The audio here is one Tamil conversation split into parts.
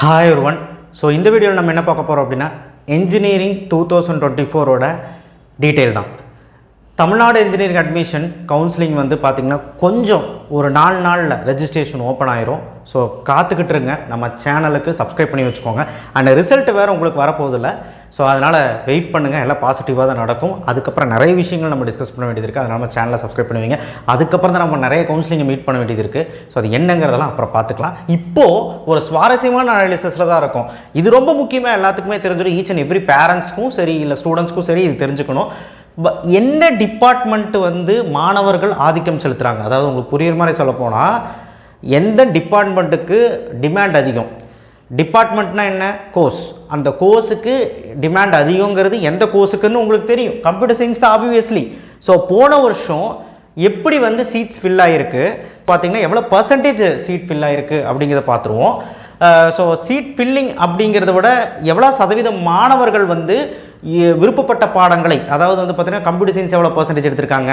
ஹாய் ஒருவன் ஸோ இந்த வீடியோவில் நம்ம என்ன பார்க்க போகிறோம் அப்படின்னா இன்ஜினியரிங் டூ தௌசண்ட் டுவெண்ட்டி ஃபோரோட டீட்டெயில் தான். தமிழ்நாடு இன்ஜினியரிங் அட்மிஷன் கவுன்சிலிங் வந்து பார்த்திங்கன்னா கொஞ்சம் ஒரு நாலு நாளில் ரெஜிஸ்ட்ரேஷன் ஓப்பன் ஆயிரும். ஸோ காத்துக்கிட்டு இருங்க. நம்ம சேனலுக்கு சப்ஸ்கிரைப் பண்ணி வச்சுக்கோங்க. அண்ட் ரிசல்ட் வேறு உங்களுக்கு வரப்போதில்ல ஸோ அதனால் வெயிட் பண்ணுங்கள் எல்லாம் பாசிட்டிவாக தான் நடக்கும். அதுக்கப்புறம் நிறைய விஷயங்கள் நம்ம டிஸ்கஸ் பண்ண வேண்டியது இருக்குது அதனால் நம்ம சேனலை சப்ஸ்கிரைப் பண்ணுவீங்க அதுக்கப்புறம் தான் நம்ம நிறைய கவுன்சிலிங்கை மீட் பண்ண வேண்டியது இருக்குது ஸோ அது என்னங்கிறதெல்லாம் அப்புறம் பார்த்துக்கலாம். இப்போது ஒரு சுவாரஸ்யமான அனாலிசிஸில் தான் இருக்கும். இது ரொம்ப முக்கியமாக எல்லாத்துக்குமே தெரிஞ்சிடும். ஈச் அண்ட் எவ்ரி பேரண்ட்ஸ்க்கும் சரி இல்லை ஸ்டூடெண்ட்ஸ்க்கும் சரி இது தெரிஞ்சுக்கணும். ப- என்ன டிபார்ட்மெண்ட்டு வந்து மாணவர்கள் ஆதிக்கம் செலுத்துகிறாங்க அதாவது உங்களுக்கு புரியுற மாதிரி சொல்ல போனால் எந்த டிபார்ட்மெண்ட்டுக்கு டிமாண்ட் அதிகம்? டிபார்ட்மெண்ட்னா என்ன? கோர்ஸ் அந்த கோர்ஸுக்கு டிமாண்ட் அதிகங்கிறது எந்த கோர்ஸுக்குன்னு உங்களுக்கு தெரியும். கம்ப்யூட்டர் சயின்ஸ் தான் ஆப்வியஸ்லி ஸோ போன வருஷம் எப்படி வந்து சீட்ஸ் ஃபில் ஆகிருக்கு பார்த்தீங்கன்னா எவ்வளோ பர்சன்டேஜ் சீட் ஃபில் ஆகிருக்கு அப்படிங்கிறத பார்த்துருவோம் ஸோ சீட் ஃபில்லிங் அப்படிங்கிறத விட எவ்வளோ சதவீதம் மாணவர்கள் வந்து விருப்பப்பட்ட பாடங்களை அதாவது வந்து பார்த்தீங்கன்னா கம்ப்யூட்டர் சயின்ஸ் எவ்வளோ பர்சன்டேஜ் எடுத்திருக்காங்க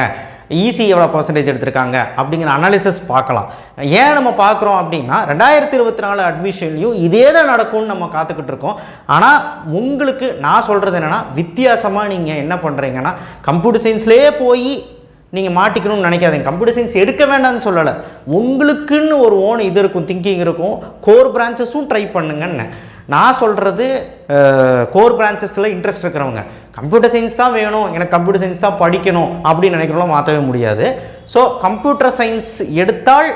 ஈசி எவ்வளோ பர்சன்டேஜ் எடுத்திருக்காங்க அப்படிங்கிற அனாலிசிஸ் பார்க்கலாம். ஏன் நம்ம பார்க்குறோம் அப்படின்னா ரெண்டாயிரத்தி இருபத்தி நாலு அட்மிஷன்லையும் இதே தான் நடக்கும்னு நம்ம காத்துக்கிட்டு இருக்கோம். ஆனால் உங்களுக்கு நான் சொல்கிறது என்னென்னா வித்தியாசமாக நீங்கள் என்ன பண்ணுறீங்கன்னா கம்ப்யூட்டர் சயின்ஸ்லேயே போய் நீங்கள் மாட்டிக்கணும்னு நினைக்காதீங்க. கம்ப்யூட்டர் சயின்ஸ் எடுக்க வேண்டாம்னு சொல்லலை. உங்களுக்குன்னு ஒரு ஓன் இது இருக்கும் திங்கிங் இருக்கும் கோர் பிரான்ச்சஸும் ட்ரை பண்ணுங்கன்னு. நான் சொல்கிறது கோர் பிரான்ச்சஸில் இன்ட்ரெஸ்ட் இருக்கிறவங்க. கம்ப்யூட்டர் சயின்ஸ் தான் வேணும். எனக்கு கம்ப்யூட்டர் சயின்ஸ் தான் படிக்கணும் அப்படின்னு நினைக்கிறவங்களும் மாற்றவே முடியாது. ஸோ கம்ப்யூட்டர் சயின்ஸ் எடுத்தால்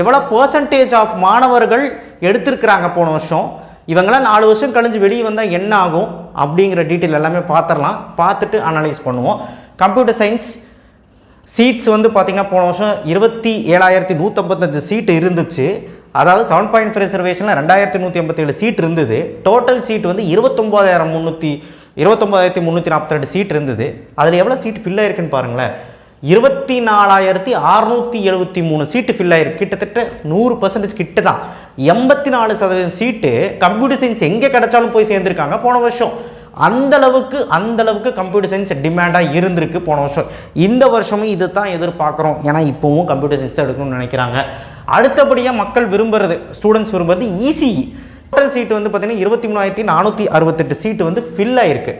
எவ்வளோ பர்சன்டேஜ் ஆஃப் மாணவர்கள் எடுத்திருக்கிறாங்க போன வருஷம்? இவங்களாம் நாலு வருஷம் கழிஞ்சு வெளியே வந்தால் என்ன ஆகும்? அப்படிங்கிற டீட்டெயில் எல்லாமே பார்த்துடலாம் பார்த்துட்டு அனலைஸ் பண்ணுவோம். கம்ப்யூட்டர் சயின்ஸ் சீட்ஸ் வந்து பார்த்திங்கன்னா போன வருஷம் இருபத்தி ஏழாயிரத்தி நூற்றம்பத்தஞ்சு சீட்டு இருந்துச்சு. அதாவது செவன் பாயிண்ட் ஃபைவ் ரிசர்வேஷனில் ரெண்டாயிரத்தி நூற்றி எண்பத்தேழு சீட் இருந்தது. டோட்டல் சீட் வந்து இருபத்தொம்போதாயிரம் முந்நூற்றி இருபத்தொம்போதாயிரத்தி முந்நூற்றி நாற்பத்தி சீட் இருந்தது. அதில் எவ்வளோ சீட் ஃபில் ஆயிருக்குன்னு பாருங்களேன். இருபத்தி நாலாயிரத்தி அறுநூற்றி எழுபத்தி மூணு சீட்டு ஃபில் ஆயிருக்கு. கிட்டத்தட்ட நூறு பர்சன்டேஜ் கிட்ட தான் எண்பத்தி நாலு சதவீதம் சீட்டு கம்ப்யூட்டர் சயின்ஸ் எங்கே கிடைச்சாலும் போய் சேர்ந்துருக்காங்க. போன வருஷம் அந்த அளவுக்கு அந்த அளவுக்கு கம்ப்யூட்டர் சயின்ஸ் டிமாண்டாக இருந்திருக்கு போன வருஷம். இந்த வருஷமும் இது தான் எதிர்பார்க்குறோம். ஏன்னா இப்போவும் கம்ப்யூட்டர் சயின்ஸ் தான் எடுக்கணும்னு நினைக்கிறாங்க. அடுத்தபடியாக மக்கள் விரும்புறது ஸ்டூடெண்ட்ஸ் விரும்புறது இசிஇ டோட்டல் சீட்டு வந்து பார்த்தீங்கன்னா இருபத்தி மூணாயிரத்தி நானூற்றி அறுபத்தெட்டு சீட்டு வந்து ஃபில் ஆயிருக்கு.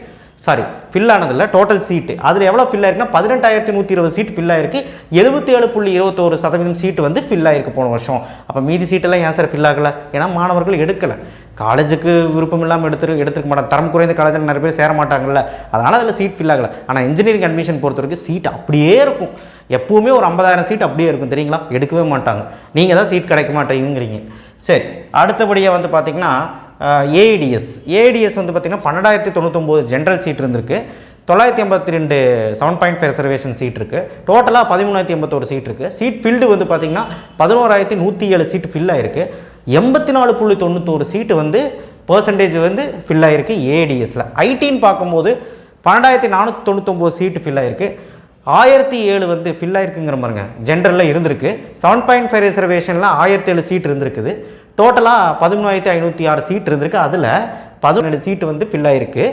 சாரி ஃபில் ஆனதில்ல டோட்டல் சீட்டு அதில் எவ்வளோ ஃபில் ஆயிருக்குன்னா பதினெட்டாயிரத்தி நூற்றி இருபது சீட் ஃபில் ஆயிருக்கு. எழுபத்தி ஏழு புள்ளி இருபத்தோரு சதவீதம் சீட்டு வந்து ஃபில் ஆயிருக்கு போன வருஷம். அப்போ மீதி சீட்டெல்லாம் ஏன் சார் ஃபில் ஆகலை? ஏன்னா மாணவர்கள் எடுக்கலை. காலேஜுக்கு விருப்பம் இல்லாமல் எடுத்து எடுத்துக்க மாட்டாங்க. தரம் குறைந்த காலேஜில் நிறைய பேர் சேர மாட்டாங்கல்ல. அதனால் அதில் சீட் ஃபில் ஆகலை. ஆனால் இன்ஜினியரிங் அட்மிஷன் பொறுத்த வரைக்கும் சீட் அப்படியே இருக்கும். எப்போவுமே ஒரு ஐம்பதாயிரம் சீட் அப்படியே இருக்கும் தெரியுங்களா? எடுக்கவே மாட்டாங்க. நீங்கள் தான் சீட் கிடைக்க மாட்டேங்கிறீங்க. சரி அடுத்தபடியாக வந்து பார்த்திங்கன்னா ஏஐடிஎஸ் ஏஐடிஎஸ் வந்து பார்த்தீங்கன்னா பன்னெண்டாயிரத்தி தொண்ணூத்தொம்பது ஜென்ரல் சீட் இருந்திருக்கு. தொள்ளாயிரத்தி எண்பத்தி ரெண்டு seven point five reservation seat இருக்குது டோட்டலாக பதிமூணாயிரத்தி எண்பத்தோரு சீட் இருக்குது சீட் ஃபில்டு வந்து பார்த்தீங்கன்னா பதினோராயிரத்தி நூற்றி ஏழு சீட் ஃபில் ஆகிருக்கு எண்பத்தி நாலு புள்ளி தொண்ணூத்தோரு சீட்டு வந்து பர்சன்டேஜ் வந்து ஃபில் ஆகிருக்கு ஏடிஎஸில் ஐடின்னு பார்க்கும்போது பன்னெண்டாயிரத்தி நானூற்றி தொண்ணூத்தொம்பது சீட்டு ஃபில் ஆகிருக்கு ஆயிரத்தி ஏழு வந்து ஃபில் ஆயிருக்குங்கிற பாருங்க. ஜென்ரலில் இருந்திருக்கு. செவன் பாயிண்ட் ஃபைவ் ரிசர்வேஷனில் ஆயிரத்தி ஏழு சீட் இருந்திருக்குது. டோட்டலாக பதிமூணாயிரத்தி ஐநூற்றி ஆறு சீட் இருந்திருக்கு. அதில் பதினேழு சீட்டு வந்து ஃபில் ஆயிருக்கு.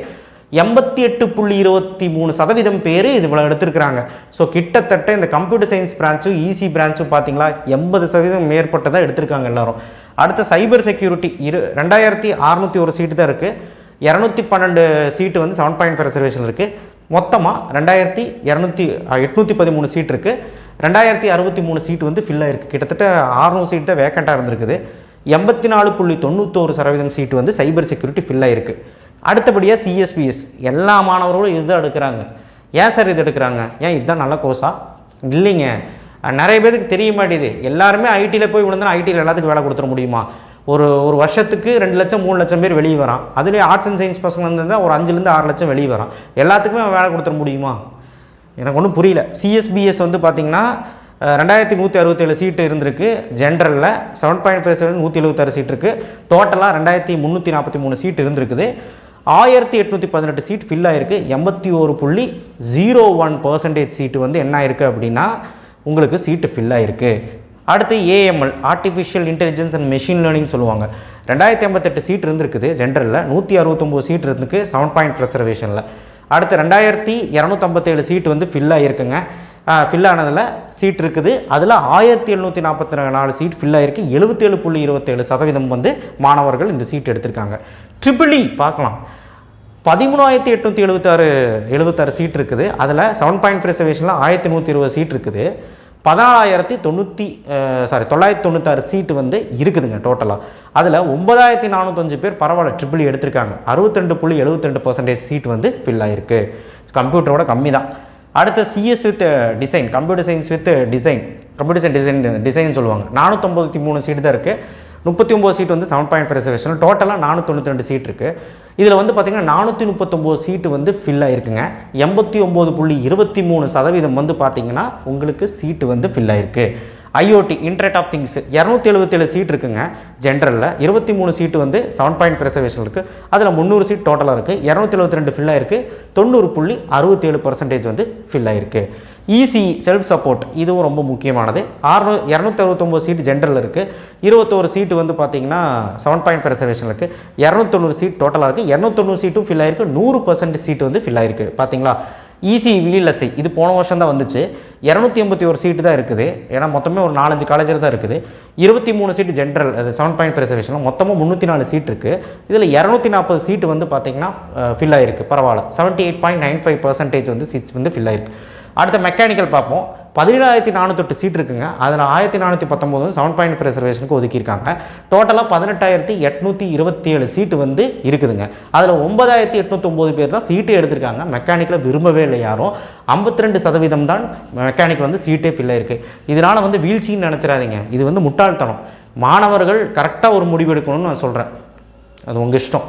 எண்பத்தி எட்டு புள்ளி இருபத்தி மூணு சதவீதம் பேர் இது இவ்வளோ எடுத்திருக்கிறாங்க. ஸோ கிட்டத்தட்ட இந்த கம்ப்யூட்டர் சயின்ஸ் பிரான்ச்சும் ஈசி பிரான்ச்சும் பார்த்தீங்களா எண்பது சதவீதம் மேற்பட்டதாக எடுத்திருக்காங்க எல்லாரும். அடுத்த சைபர் செக்யூரிட்டி இரு ரெண்டாயிரத்தி அறநூற்றி ஒரு சீட்டு தான் இருக்குது இரநூத்தி பன்னெண்டு சீட்டு வந்து செவன் பாயிண்ட் ஃபைவ் ரிசர்வேஷன் இருக்குது மொத்தமாக ரெண்டாயிரத்தி இரநூத்தி எட்நூற்றி பதிமூணு சீட் இருக்குது ரெண்டாயிரத்தி அறுபத்தி மூணு சீட் வந்து ஃபில் ஆயிருக்கு. கிட்டத்தட்ட ஆறுநூறு சீட் தான் வேக்கண்ட்டாக இருந்திருக்குது. எண்பத்தி நாலு புள்ளி தொண்ணூத்தோரு சதவீதம் சீட்டு வந்து சைபர் செக்யூரிட்டி ஃபில் ஆயிருக்கு. அடுத்தபடியாக சிஎஸ்பிஎஸ் எல்லா மாணவர்களும் இதுதான் எடுக்கிறாங்க. ஏன் சார் இது எடுக்கிறாங்க? ஏன் இதுதான் நல்ல கோர்ஸா இல்லைங்க. நிறைய பேருக்கு தெரிய மாட்டேது எல்லாருமே ஐடியில் போய் விழுந்தா ஐடியில் எல்லாத்துக்கும் வேலை கொடுத்துட முடியுமா? ஒரு ஒரு வருஷத்துக்கு ரெண்டு லட்சம் மூணு லட்சம் பேர் வெளியே வரான். அதுலேயே ஆர்ட்ஸ் அண்ட் சயின்ஸ் பசங்க இருந்தால் ஒரு அஞ்சுலேருந்து ஆறு லட்சம் வெளியே வரான். எல்லாத்துக்குமே அவன் வேலை கொடுத்துட முடியுமா? எனக்கு ஒன்றும் புரியல. சிஎஸ்பிஎஸ் வந்து பார்த்தீங்கன்னா ரெண்டாயிரத்தி நூற்றி அறுபத்தேழு சீட்டு இருந்திருக்கு. ஜென்ரலில் செவன் பாயிண்ட் ஃபைவ் நூற்றி எழுபத்தாறு சீட் இருக்குது டோட்டலாக ரெண்டாயிரத்தி முந்நூற்றி நாற்பத்தி மூணு சீட் இருந்திருக்குது. ஆயிரத்தி எட்நூற்றி பதினெட்டு சீட் ஃபில் ஆகிருக்கு எண்பத்தி ஒரு புள்ளி ஜீரோ ஒன் பர்சன்டேஜ் சீட்டு வந்து என்ன ஆயிருக்கு அப்படின்னா உங்களுக்கு சீட்டு ஃபில் ஆகிருக்கு அடுத்து AML artificial intelligence and machine learning சொல்லுவாங்க. ரெண்டாயிரத்தி ஐம்பத்தெட்டு சீட் இருந்திருக்குது ஜென்ரலில் நூற்றி அறுபத்தொம்போது சீட் இருந்துக்கு செவன் பாயிண்ட் ரிசர்வேஷனில் அடுத்து ரெண்டாயிரத்தி இரநூத்தம்பத்தேழு சீட் வந்து ஃபில் ஆகிருக்குங்க ஃபில் ஆனதில் சீட் இருக்குது. அதில் ஆயிரத்தி எழுநூற்றி நாற்பத்தி நாலு சீட் ஃபில் ஆகிருக்கு எழுபத்தேழு புள்ளி இருபத்தேழு சதவீதம் வந்து மாணவர்கள் இந்த சீட் எடுத்திருக்காங்க. ட்ரிபிளி e பார்க்கலாம். பதிமூணாயிரத்தி எட்நூற்றி எழுபத்தாறு எழுபத்தாறு சீட் இருக்குது. அதில் செவன் பாயிண்ட் ரிசர்வேஷனில் ஆயிரத்தி நூற்றி இருபது சீட் இருக்குது. பதினாலாயிரத்தி தொண்ணூற்றி சாரி தொள்ளாயிரத்தி தொண்ணூத்தாறு சீட்டு வந்து இருக்குதுங்க டோட்டலாக அதில் ஒன்பதாயிரத்தி நானூற்றஞ்சு பேர் பரவாயில்ல ட்ரிபிள் e எடுத்திருக்காங்க. அறுபத்தெண்டு புள்ளி எழுபத்திரெண்டு பர்சன்டேஜ் சீட் வந்து ஃபில் ஆகிருக்கு கம்ப்யூட்டரோட கம்மி தான். அடுத்த CS with design computer science with design computer science design design சொல்லுவாங்க. நானூற்றம்பத்தி மூணு சீட் தான் இருக்குது முப்பத்தி ஒம்பது சீட் வந்து செவன் பாயிண்ட் ஃபைவ் ரிசர்வேஷன் டோட்டலாக நானூற்றி ரெண்டு சீட் இருக்குது இதில் வந்து பார்த்திங்கன்னா நானூற்றி முப்பத்தொம்போது சீட்டு வந்து ஃபில் ஆயிருக்குங்க. எண்பத்தி ஒம்பது புள்ளி இருபத்தி மூணு சதவீதம் வந்து பார்த்திங்கன்னா உங்களுக்கு சீட்டு வந்து ஃபில் ஆயிருக்கு. ஐஓடி இன்டர்நெட் ஆஃப் திங்ஸ் இரநூத்தி எழுபத்தேழு சீட் இருக்குங்க. ஜென்ரலில் இருபத்தி மூணு சீட்டு வந்து செவன் பாயிண்ட் ரிசர்வேஷன் இருக்குது அதில் முந்நூறு சீட் டோட்டலாக இருக்குது இரநூத்தி எழுபத்தி ரெண்டு ஃபில் ஆயிருக்கு. தொண்ணூறு புள்ளி அறுபத்தேழு பர்சன்டேஜ் வந்து ஃபில் ஆயிருக்கு. ஈசி செல்ஃப் சப்போர்ட் இதுவும் ரொம்ப முக்கியமானது. ஆறுநூ இரநூத்தி அறுபத்தொம்போது சீட் ஜென்ரல் இருக்குது இருபத்தோரு சீட்டு வந்து பார்த்தீங்கன்னா செவன் பாயிண்ட் ஃபைவ் ரிசர்வேஷன் இருக்குது இரநூத்தொண்ணூறு சீட் டோட்டலாக இருக்குது இரநூத்தொண்ணூறு சீட்டும் ஃபில் ஆயிருக்கு. நூறு பர்சன்ட் சீட் வந்து ஃபில் ஆயிருக்கு. பார்த்தீங்களா இசி விஎல்எஸ்ஐ இது போன வருஷம் தான் வந்துச்சு. இரநூத்தி எண்பத்தி ஒரு சீட்டு தான் இருக்குது. ஏன்னா மொத்தமே ஒரு நாலஞ்சு காலேஜில் தான் இருக்குது. இருபத்தி மூணு சீட்டு ஜென்ரல் அது செவன் பாயிண்ட் ஃபைவ் ரிசர்வேஷனில் மொத்தமாக முந்நூற்றி நாலு சீட் இருக்குது இதில் இரநூத்தி நாற்பது சீட்டு வந்து பார்த்தீங்கன்னா ஃபில் ஆயிருக்கு. பரவாயில்ல. Seventy eight point nine five percentage வந்து சீட்ஸ் வந்து ஃபில் ஆயிருக்கு. அடுத்த மெக்கானிக்கல் பார்ப்போம். பதினேழாயிரத்தி நானூற்றெட்டு சீட் இருக்குங்க. அதில் ஆயிரத்தி நானூற்றி பத்தொம்போது வந்து செவன் பாயிண்ட் ரிசர்வேஷனுக்கு ஒதுக்கியிருக்காங்க. டோட்டலாக பதினெட்டாயிரத்தி எட்நூற்றி இருபத்தி ஏழு சீட்டு வந்து இருக்குதுங்க. அதில் ஒன்பதாயிரத்தி எட்நூற்றொம்பது பேர் தான் சீட்டே எடுத்திருக்காங்க. மெக்கானிக்கில் விரும்பவே இல்லை யாரும். ஐம்பத்தி ரெண்டு சதவீதம் தான் மெக்கானிக் வந்து சீட்டே ஃபில் இருக்குது இதனால் வந்து வீழ்ச்சின்னு நினச்சிடாதீங்க. இது வந்து முட்டாள்தனம். மாணவர்கள் கரெக்டாக ஒரு முடிவு எடுக்கணும்னு நான் சொல்கிறேன் அது உங்கள் இஷ்டம்.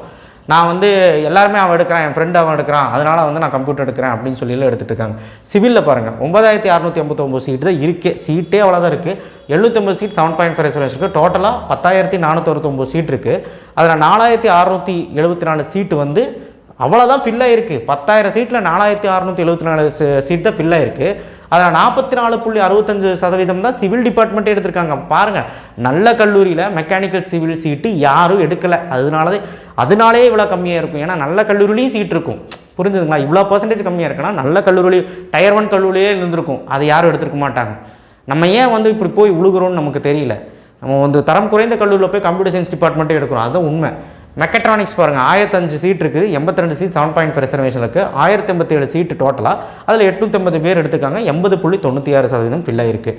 நான் வந்து எல்லாருமே அவன் எடுக்கிறான் என் ஃப்ரெண்டு அவன் எடுக்கிறான் அதனால் வந்து நான் கம்ப்யூட்டர் எடுக்கிறேன் அப்படின்னு சொல்லிலாம் எடுத்துகிட்டு இருக்காங்க. சிவிலில் பாருங்கள் ஒன்பதாயிரத்தி அறநூற்றி ஐம்பத்தொம்பது சீட்டு தான் இருக்கே சீட்டே அவ்வளோதான் இருக்குது எழுநூற்றம்பது seat seven point five reservation இருக்குது டோட்டலாக பத்தாயிரத்தி நானூற்றொம்பது சீட் இருக்குது அதில் நாலாயிரத்தி அறநூற்றி எழுபத்தி நாலு சீட்டு வந்து அவ்வளோதான் ஃபில் இருக்குது பத்தாயிரம் சீட்டில் நாலாயிரத்தி அறநூற்றி எழுபத்தி நாலு சீட் தான் ஃபில் இருக்குது அதில் நாற்பத்தி நாலு புள்ளி அறுபத்தஞ்சு சதவீதம் தான் சிவில் டிபார்ட்மெண்ட் எடுத்திருக்காங்க. பாருங்கள் நல்ல கல்லூரியில் மெக்கானிக்கல் சிவில் சீட்டு யாரும் எடுக்கலை. அதனால அதனாலே இவ்வளோ கம்மியாக இருக்கும். ஏன்னா நல்ல கல்லூரிலையும் சீட் இருக்கும். புரிஞ்சுதுங்களா? இவ்வளோ பர்சன்டேஜ் கம்மியாக இருக்குன்னா நல்ல கல்லூரி டயர் ஒன் கல்லூரியே இருந்திருக்கும். அதை யாரும் எடுத்துருக்க மாட்டாங்க. நம்ம ஏன் வந்து இப்படி போய் உழுகிறோம்னு நமக்கு தெரியல. நம்ம வந்து தரம் குறைந்த கல்லூரியில் போய் கம்ப்யூட்டர் சயின்ஸ் டிபார்ட்மெண்ட்டே எடுக்கிறோம். அதுதான் உண்மை. மெக்கட்ரானிக்ஸ் பாருங்கள் ஆயிரத்தஞ்சு சீட் இருக்குது எண்பத்தி ரெண்டு சீட் செவன் பாயிண்ட் ரிசர்வேஷன் இருக்குது ஆயிரத்தி எண்பத்தி ஏழு சீட்டு டோட்டலாக அதில் எட்நூற்றம்பது பேர் எடுத்துக்காங்க எண்பது புள்ளி தொண்ணூற்றி ஆறு சதவீதம் ஃபில் ஆயிருக்கு.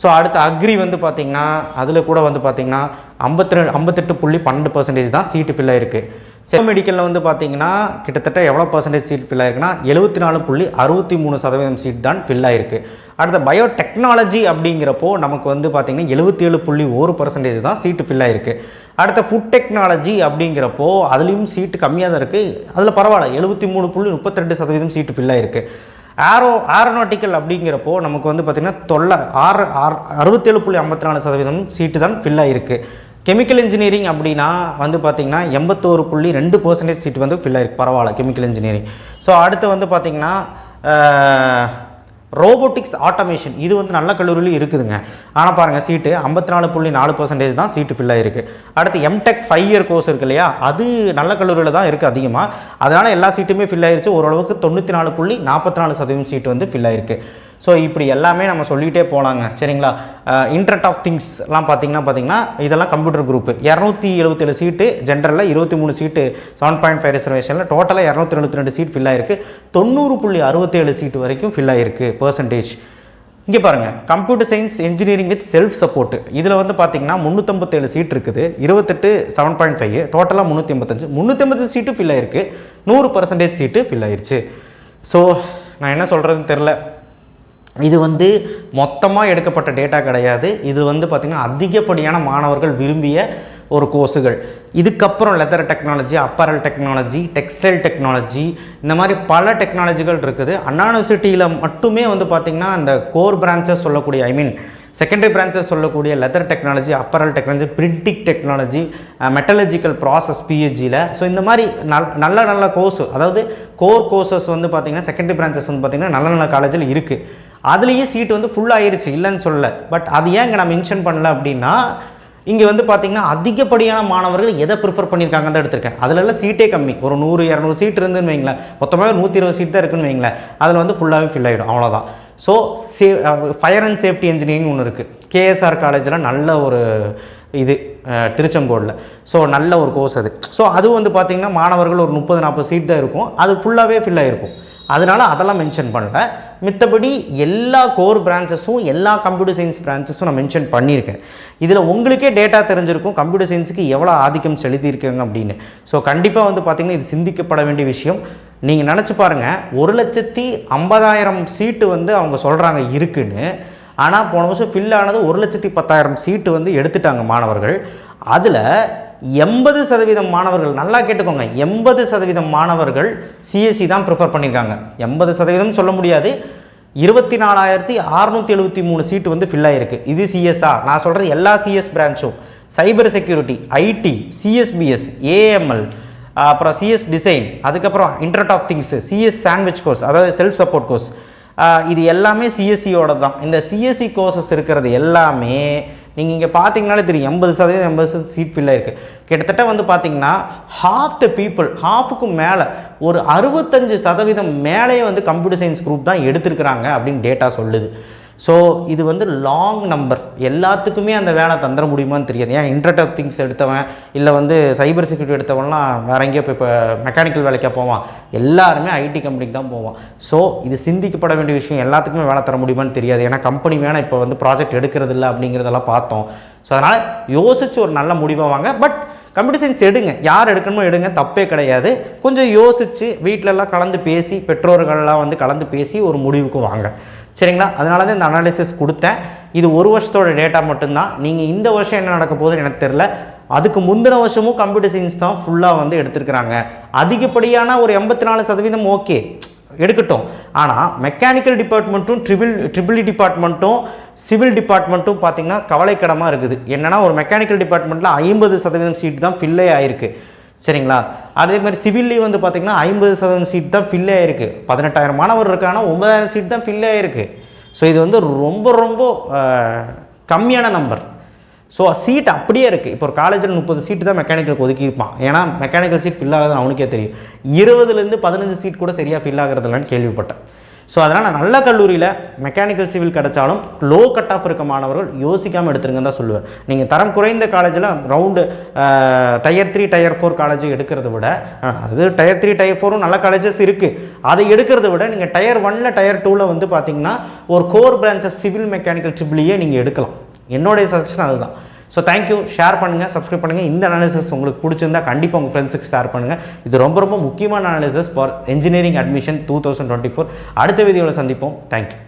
ஸோ அடுத்து அக்ரி வந்து பார்த்திங்கன்னா அதில் கூட வந்து பார்த்திங்கன்னா ஐம்பத்தி ரெண்டு ஐம்பத்தெட்டு புள்ளி பன்னெண்டு பர்சன்டேஜ் தான் சீட்டு ஃபில் ஆயிருக்கு. செவ மெடிக்கலில் வந்து பார்த்தீங்கன்னா கிட்டத்தட்ட எவ்வளோ பர்சன்டேஜ் சீட் ஃபில் ஆயிருக்குன்னா எழுபத்தி நாலு புள்ளி அறுபத்தி மூணு சதவீதம் சீட் தான் ஃபில் ஆயிருக்கு. அடுத்த பயோடெக்னாலஜி அப்படிங்கிறப்போ நமக்கு வந்து பார்த்திங்கன்னா எழுபத்தி ஏழு புள்ளி ஒரு பர்சன்டேஜ் தான் சீட்டு ஃபில் ஆயிருக்கு. அடுத்த ஃபுட் டெக்னாலஜி அப்படிங்கிறப்போ அதுலேயும் சீட்டு கம்மியாக தான் இருக்குது அதில் பரவாயில்ல எழுபத்தி மூணு புள்ளி முப்பத்திரெண்டு சதவீதம் சீட்டு ஃபில் ஆயிருக்கு. ஆரோ ஆரோனாட்டிக்கல் அப்படிங்கிறப்போ நமக்கு வந்து பார்த்திங்கன்னா தொல்லை ஆறு ஆறு அறுபத்தேழு புள்ளி ஐம்பத்தி நாலு சதவீதம் சீட்டு தான் ஃபில் ஆயிருக்கு. கெமிக்கல் இன்ஜினியரிங் அப்படின்னா வந்து பார்த்திங்கன்னா எண்பத்தோரு புள்ளி ரெண்டு பர்சன்டேஜ் சீட் வந்து ஃபில் ஆயிருக்கு. பரவாயில்ல கெமிக்கல் இன்ஜினியரிங் ஸோ அடுத்து வந்து பார்த்திங்கன்னா ரோபோட்டிக்ஸ் ஆட்டோமேஷன் இது வந்து நல்ல கல்லூரியிலும் இருக்குதுங்க. ஆனால் பாருங்கள் சீட்டு ஐம்பத்தி நாலு புள்ளி நாலு பர்சன்டேஜ் தான் சீட்டு ஃபில் ஆகிருக்கு அடுத்து எம்டெக் ஃபைவ் இயர் கோர்ஸ் இருக்கு இல்லையா? அது நல்ல கல்லூரியில் தான் இருக்குது அதிகமாக அதனால் எல்லா சீட்டுமே ஃபில் ஆயிருச்சு. ஓரளவுக்கு தொண்ணூற்றி நாலு புள்ளி நாற்பத்தி நாலு சதவீதம் சீட்டு வந்து ஃபில் ஆயிருக்கு. ஸோ இப்படி எல்லாமே நம்ம சொல்லிகிட்டே போகலாங்க சரிங்களா? இன்டர்நெட் ஆஃப் திங்ஸ்லாம் பார்த்தீங்கன்னா பார்த்தீங்கன்னா இதெல்லாம் கம்ப்யூட்டர் குரூப் இரநூத்தி எழுபத்தேழு சீட்டு ஜென்ரலில் இருபத்தி மூணு சீட்டு செவன் பாயிண்ட் ஃபைவ் ரிசர்வேஷனில் டோட்டலாக இரநூத்தி எழுபத்தி ரெண்டு சீட் ஃபில் ஆயிருக்கு. தொண்ணூறு புள்ளி அறுபத்தேழு சீட்டு வரைக்கும் ஃபில் ஆயிருக்கு பர்சன்டேஜ் இங்கே பாருங்கள் computer science engineering with self support இதில் வந்து பார்த்தீங்கன்னா முந்நூற்றம்பத்தேழு சீட் இருக்குது. இருபத்தெட்டு செவன் பாயிண்ட் ஃபைவ் டோட்டலாக முந்நூற்றி எண்பத்தஞ்சு. முந்நூற்றி எண்பத்தஞ்சு சீட்டு ஃபில் ஆயிருக்கு. நூறு பர்சன்டேஜ் சீட்டு ஃபில் ஆயிருச்சு. ஸோ நான் என்ன சொல்கிறதுன்னு தெரில இது வந்து மொத்தமாக எடுக்கப்பட்ட டேட்டா கிடையாது. இது வந்து பார்த்திங்கன்னா அதிகப்படியான மாணவர்கள் விரும்பிய ஒரு கோர்ஸுகள். இதுக்கப்புறம் leather technology apparel technology textile technology இந்த மாதிரி பல டெக்னாலஜிகள் இருக்குது. அண்ணா யூனிவர்சிட்டியில் மட்டுமே வந்து பார்த்திங்கன்னா அந்த கோர் பிரான்ச்சஸ் சொல்லக்கூடிய ஐ மீன் செகண்டரி பிரான்ச்சஸ் சொல்லக்கூடிய leather technology apparel technology printing technology metallurgical process பிஹெச்சியில் so இந்த மாதிரி நல் நல்ல நல்ல கோர்ஸ் அதாவது கோர் கோர்சஸ் வந்து பார்த்திங்கன்னா செகண்டரி பிரான்ச்சஸ் வந்து பார்த்திங்கன்னா நல்ல நல்ல காலேஜில் இருக்குது அதுலேயே சீட் வந்து ஃபுல் ஆயிருச்சு இல்லைன்னு சொல்லலை. பட் அது ஏன் இங்கே நான் மென்ஷன் பண்ணல அப்படின்னா இங்கே வந்து பார்த்தீங்கன்னா அதிகப்படியான மாணவர்கள் எதை ப்ரிஃபர் பண்ணியிருக்காங்க தான் எடுத்திருக்கேன். அதிலெல்லாம் சீட்டே கம்மி. ஒரு நூறு இரநூறு சீட் இருந்துன்னு வைங்களேன். மொத்தமாக நூற்றி இருபது சீட் தான் இருக்குன்னு வைங்களேன். அதில் வந்து ஃபுல்லாகவே ஃபில் ஆகிடும் அவ்வளோதான் so say fire and safety engineering ஒன்று இருக்குது கேஎஸ்ஆர் காலேஜில் நல்ல ஒரு இது திருச்செங்கோடில். ஸோ நல்ல ஒரு கோர்ஸ் அது. ஸோ அது வந்து பார்த்திங்கன்னா மாணவர்கள் ஒரு முப்பது நாற்பது சீட் தான் இருக்கும். அது ஃபுல்லாகவே ஃபில் ஆகிருக்கும் அதனால அதெல்லாம் மென்ஷன் பண்ணல. மித்தபடி எல்லா கோர் பிரான்ச்சஸும் எல்லா கம்ப்யூட்டர் சயின்ஸ் பிரான்ச்சஸும் நான் மென்ஷன் பண்ணியிருக்கேன். இதில் உங்களுக்கே டேட்டா தெரிஞ்சிருக்கும் கம்ப்யூட்டர் சயின்ஸுக்கு எவ்வளோ ஆதிக்கம் செலுத்தியிருக்காங்க அப்படின்னு. ஸோ கண்டிப்பாக வந்து பார்த்திங்கன்னா இது சிந்திக்கப்பட வேண்டிய விஷயம். நீங்கள் நினச்சி பாருங்கள் ஒரு லட்சத்தி ஐம்பதாயிரம் சீட்டு வந்து அவங்க சொல்கிறாங்க இருக்குன்னு. ஆனால் போன வருஷம் ஃபில் ஆனது ஒரு லட்சத்தி பத்தாயிரம் சீட்டு வந்து எடுத்துட்டாங்க மாணவர்கள். அதில் எண்பது சதவீதம் மாணவர்கள் நல்லா கேட்டுக்கோங்க எண்பது சதவீதம் மாணவர்கள் சிஎஸ்சி தான் ப்ரிஃபர் பண்ணியிருக்காங்க எண்பது சதவீதம் சொல்ல முடியாது. இருபத்தி நாலாயிரத்தி அறுநூத்தி எழுபத்தி மூணு சீட்டு வந்து ஃபில் ஆகிருக்கு இது சிஎஸ்ஆ நான் சொல்கிறது எல்லா CS பிரான்ச்சும் cyber security IT CSBS AML அப்புறம் சிஎஸ் டிசைன் அதுக்கப்புறம் internet of things CS sandwich course அதாவது செல்ஃப் சப்போர்ட் கோர்ஸ் இது எல்லாமே சிஎஸ்சியோட தான் இந்த சிஎஸ்சி கோர்சஸ் இருக்கிறது எல்லாமே நீங்கள் இங்கே பார்த்தீங்கனாலே தெரியும். எண்பது சதவீதம் எண்பது சதவீதம் சீட் ஃபில் ஆயிருக்கு. கிட்டத்தட்ட வந்து பார்த்தீங்கன்னா ஹாஃப் த பீப்புள் ஹாஃபுக்கும் மேலே ஒரு அறுபத்தஞ்சு சதவீதம் மேலேயே வந்து கம்ப்யூட்டர் சயின்ஸ் குரூப் தான் எடுத்திருக்கிறாங்க அப்படின்னு டேட்டா சொல்லுது. ஸோ இது வந்து லாங் நம்பர் எல்லாத்துக்குமே அந்த வேலை தந்துட முடியுமான்னு தெரியாது. ஏன்? இன்டர்நெட் ஆஃப் திங்ஸ் எடுத்தவன் இல்லை வந்து சைபர் செக்யூரிட்டி எடுத்தவன்லாம் வேற எங்கேயோ இப்போ இப்போ மெக்கானிக்கல் வேலைக்கா போவான். எல்லாருமே ஐடி கம்பெனிக்கு தான் போவான். ஸோ இது சிந்திக்கப்பட வேண்டிய விஷயம். எல்லாத்துக்குமே வேலை தர முடியுமான்னு தெரியாது. ஏன்னா கம்பெனி வேணால் இப்போ வந்து ப்ராஜெக்ட் எடுக்கிறது இல்லை அப்படிங்கிறதெல்லாம் பார்த்தோம். ஸோ அதனால் யோசிச்சு ஒரு நல்ல முடிவை வாங்க. பட் கம்ப்யூட்டர் சயின்ஸ் எடுங்க. யார் எடுக்கணுமோ எடுங்க. தப்பே கிடையாது. கொஞ்சம் யோசித்து வீட்டிலலாம் கலந்து பேசி பெற்றோர்கள்லாம் வந்து கலந்து பேசி ஒரு முடிவுக்கு வாங்க. சரிங்களா? அதனால தான் இந்த அனாலிசிஸ் கொடுத்தேன். இது ஒரு வருஷத்தோட டேட்டா மட்டும்தான். நீங்கள் இந்த வருஷம் என்ன நடக்க போகுதுன்னு எனக்கு தெரில அதுக்கு முந்தின வருஷமும் கம்ப்யூட்டர் சயின்ஸ் தான் ஃபுல்லாக வந்து எடுத்திருக்கிறாங்க. அதிகப்படியான ஒரு எண்பத்தி நாலு சதவீதம் ஓகே எடுக்கட்டும். ஆனால் மெக்கானிக்கல் டிபார்ட்மெண்ட்டும் ட்ரிபிள் ட்ரிபிள் டிபார்ட்மெண்ட்டும் சிவில் டிபார்ட்மெண்ட்டும் பார்த்தீங்கன்னா கவலைக்கிடமாக இருக்குது. என்னென்னா ஒரு மெக்கானிக்கல் டிபார்ட்மெண்ட்டில் ஐம்பது சதவீதம் சீட் தான் ஃபில்லே ஆயிருக்கு. சரிங்களா? அதே மாதிரி சிவில்லையும் வந்து பார்த்தீங்கன்னா ஐம்பது சதவீதம் சீட் தான் ஃபில் ஆகிருக்கு பதினெட்டாயிரம் மாணவர் இருக்கானா ஒன்பதாயிரம் சீட் தான் ஃபில் ஆகிருக்கு ஸோ இது வந்து ரொம்ப ரொம்ப கம்மியான நம்பர் ஸோ சீட் அப்படியே இருக்குது இப்போ ஒரு காலேஜில் முப்பது சீட்டு தான் மெக்கானிக்கலுக்கு ஒதுக்கியிருப்பான் ஏன்னா மெக்கானிக்கல் சீட் ஃபில் ஆகுதுன்னு அவனுக்கே தெரியும். இருபதுலேருந்து பதினஞ்சு சீட் கூட சரியாக ஃபில் ஆகிறதில்லன்னு கேள்விப்பட்டேன். ஸோ அதனால் நல்ல கல்லூரியில் மெக்கானிக்கல் சிவில் கிடைச்சாலும் லோ கட் ஆஃப் இருக்க மாணவர்கள் யோசிக்காமல் எடுத்துருங்கன்னு தான் சொல்லுவேன். நீங்கள் தரம் குறைந்த காலேஜில் round tier three tier four college எடுக்கிறத விட அது டயர் த்ரீ டயர் ஃபோரும் நல்ல காலேஜஸ் இருக்குது அதை எடுக்கிறத விட நீங்கள் டயர் ஒனில் டயர் டூவில் வந்து பார்த்தீங்கன்னா ஒரு கோர் பிரான்ச்சஸ் சிவில் மெக்கானிக்கல் ட்ரிபிளியே நீங்கள் எடுக்கலாம். என்னுடைய சஜஷன் அதுதான். ஸோ தேங்க்யூ ஷேர் பண்ணுங்கள் சப்ஸ்கிரைப் பண்ணுங்கள் இந்த அனாலிசிஸ் உங்களுக்கு பிடிச்சிருந்தா கண்டிப்பாக உங்கள் ஃப்ரெண்ட்ஸுக்கு ஷேர் பண்ணுங்கள் இது ரொம்ப ரொம்ப முக்கியமான analysis for engineering admission two thousand twenty four அடுத்த வீடியோவில் சந்திப்போம். தேங்க்யூ